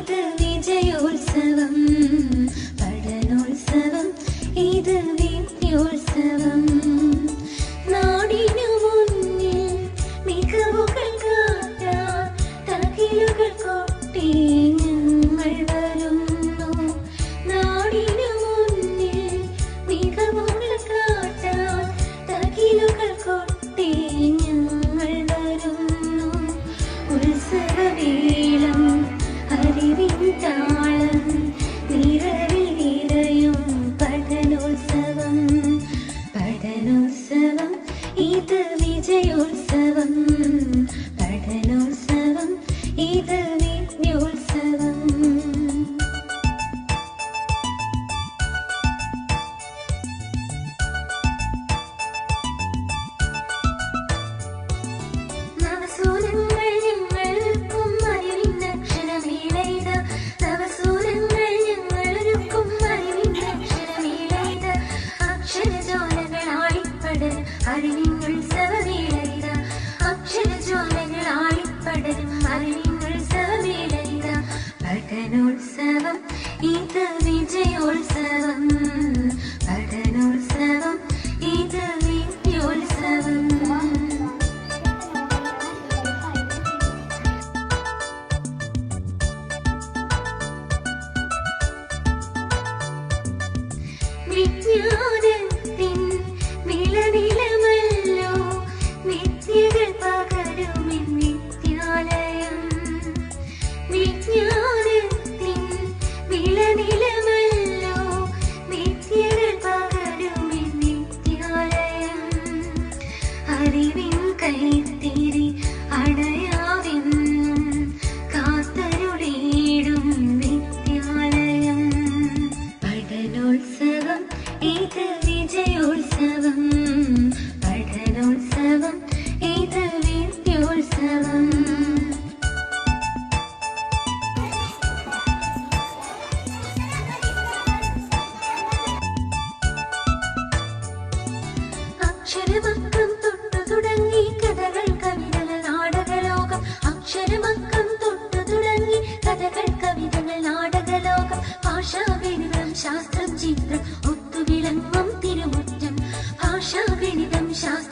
ഇത് വിജയോത്സവം പഠനോത്സവം ഇത് അറിവിന്നക്ഷരമേളയിത അക്ഷരജോലകളാളിപ്പടരും അറിവിന്നുത്സവമേളയിത അറിവിന്നുത്സവമേളയിത പഠനോത്സവം ഇത് വിജയോത്സവം അറിവിൻ കൈത്തിരി അണയാവെന്നും കാത്തരുടേടും വിദ്യാലയം. പഠനോത്സവം ഇത് വിജയോത്സവം. പഠനോത്സവം ഇത് വിദ്യോത്സവം. भाषागणितम् शास्त्र